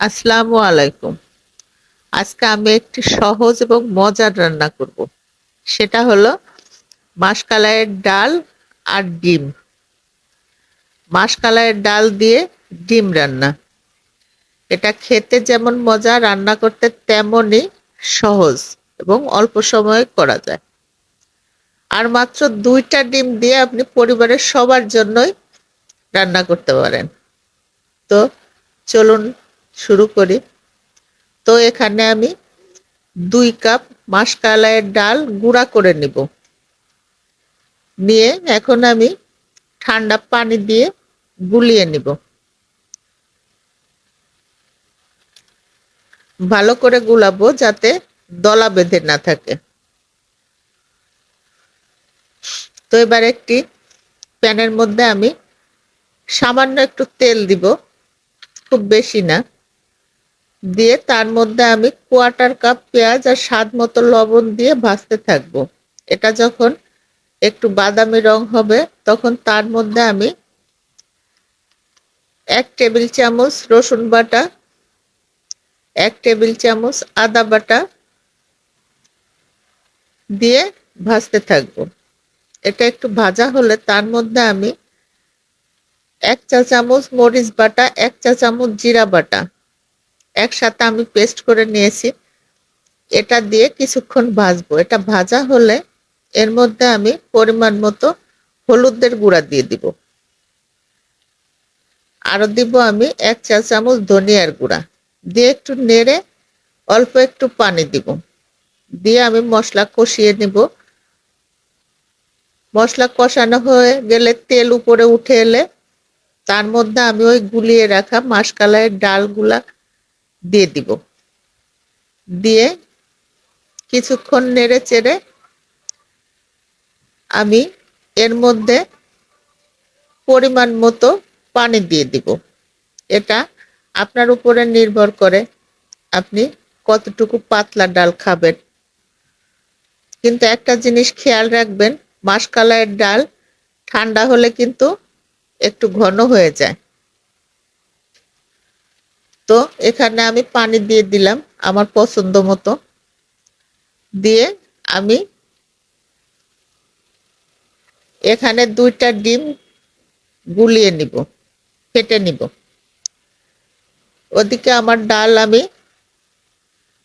আসসালামু আলাইকুম। আজকে আমি একটি সহজ এবং মজার রান্না করব। সেটা হলো মাসকালাইয়ের ডাল আর ডিম। মাসকালাইয়ের ডাল দিয়ে ডিম রান্না। এটা খেতে যেমন মজা, রান্না করতে তেমনই সহজ এবং অল্প সময়ে করা যায়। আর মাত্র দুইটা ডিম দিয়ে আপনি পরিবারের সবার জন্যই রান্না করতে পারেন। তো চলুন শুরু করি। তো এখানে আমি দুই কাপ মাসকালাইয়ের ডাল গুঁড়া করে নিব। নিয়ে এখন আমি ঠান্ডা পানি দিয়ে গুলিয়ে নিব। ভালো করে গুলাবো যাতে দলা বেঁধে না থাকে। তো এবার একটি প্যানের মধ্যে আমি সামান্য একটু তেল দিব, খুব বেশি না। দিয়ে তার মধ্যে আমি কোয়ার্টার কাপ পেঁয়াজ আর স্বাদ মতো লবণ দিয়ে ভাজতে থাকব। এটা যখন একটু বাদামি রং হবে, তখন তার মধ্যে আমি এক টেবিল চামচ রসুন বাটা, এক টেবিল চামচ আদা বাটা দিয়ে ভাজতে থাকব। এটা একটু ভাজা হলে তার মধ্যে আমি এক চা চামচ মরিচ বাটা, এক চা চামচ জিরা বাটা। একসাথে আমি পেস্ট করে নিয়েছি। এটা দিয়ে কিছুক্ষণ ভাজবো। এটা ভাজা হলে এর মধ্যে আমি পরিমাণ মতো হলুদের গুঁড়া দিয়ে দিব। আরও দিব আমি এক চা চামচ ধনিয়ার গুঁড়া। দিয়ে একটু নেড়ে অল্প একটু পানি দিব। দিয়ে আমি মশলা কষিয়ে নিব। মশলা কষানো হয়ে গেলে তেল উপরে উঠে এলে তার মধ্যে আমি ওই গুলিয়ে রাখা মাসকালাইয়ের ডালগুলা দিয়ে দিব। দিয়ে কিছুক্ষণ নেড়ে চেড়ে আমি এর মধ্যে পরিমাণ মতো পানি দিয়ে দিব। এটা আপনার উপরে নির্ভর করে আপনি কতটুকু পাতলা ডাল খাবেন। কিন্তু একটা জিনিস খেয়াল রাখবেন, মাসকালাইয়ের ডাল ঠান্ডা হলে কিন্তু একটু ঘন হয়ে যায়। তো এখানে আমি পানি দিয়ে দিলাম আমার পছন্দ মতো। দিয়ে আমি এখানে দুইটা ডিম গুলিয়ে নিব, ফেটে নিব। ওদিকে আমার ডাল আমি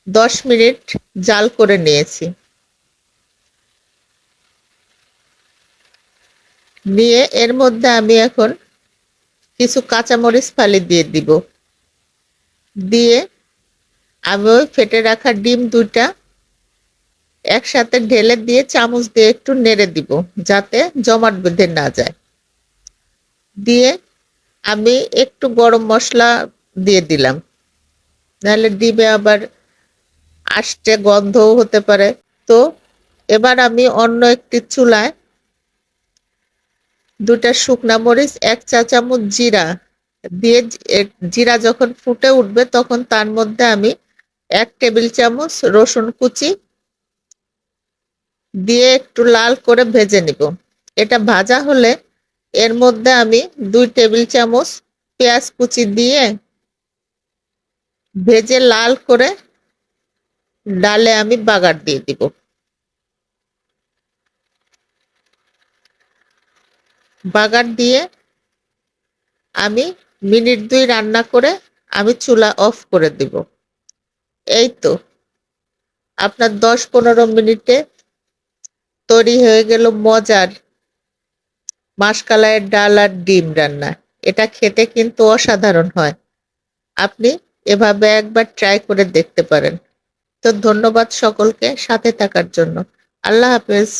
দশ মিনিট জাল করে নিয়েছি। নিয়ে এর মধ্যে আমি এখন কিছু কাঁচামরিচ ফালি দিয়ে দিব। দিয়ে আমি ওই ফেটে রাখা ডিম দুইটা একসাথে ঢেলে দিয়ে চামচ দিয়ে একটু নেড়ে দিব, যাতে জমাট বেঁধে না যায়। দিয়ে আমি একটু গরম মশলা দিয়ে দিলাম। নাহলে ডিমে আবার আষ্টে গন্ধও হতে পারে। তো এবার আমি অন্য একটি চুলায় দুটা শুকনা মরিচ, এক চা চামচ জিরা দিয়ে জিরা যখন ফুটে উঠবে তখন তার মধ্যে আমি এক টেবিল চামচ রসুন কুচি দিয়ে একটু লাল করে ভেজে নিব। এটা ভাজা হলে এর মধ্যে আমি দুই টেবিল চামচ পেঁয়াজ কুচি দিয়ে ভেজে লাল করে ডালে আমি বাগার দিয়ে দিব। বাগার দিয়ে আমি মিনিট দুই রান্না করে আমি চুলা অফ করে দিব। এই তো। আপনার দশ পনেরো মিনিটে তৈরি হয়ে গেল মজার মাসকালাইয়ের ডাল আর ডিম রান্না। এটা খেতে কিন্তু অসাধারণ হয়। আপনি এভাবে একবার ট্রাই করে দেখতে পারেন। তো ধন্যবাদ সকলকে সাথে থাকার জন্য। আল্লাহ হাফেজ।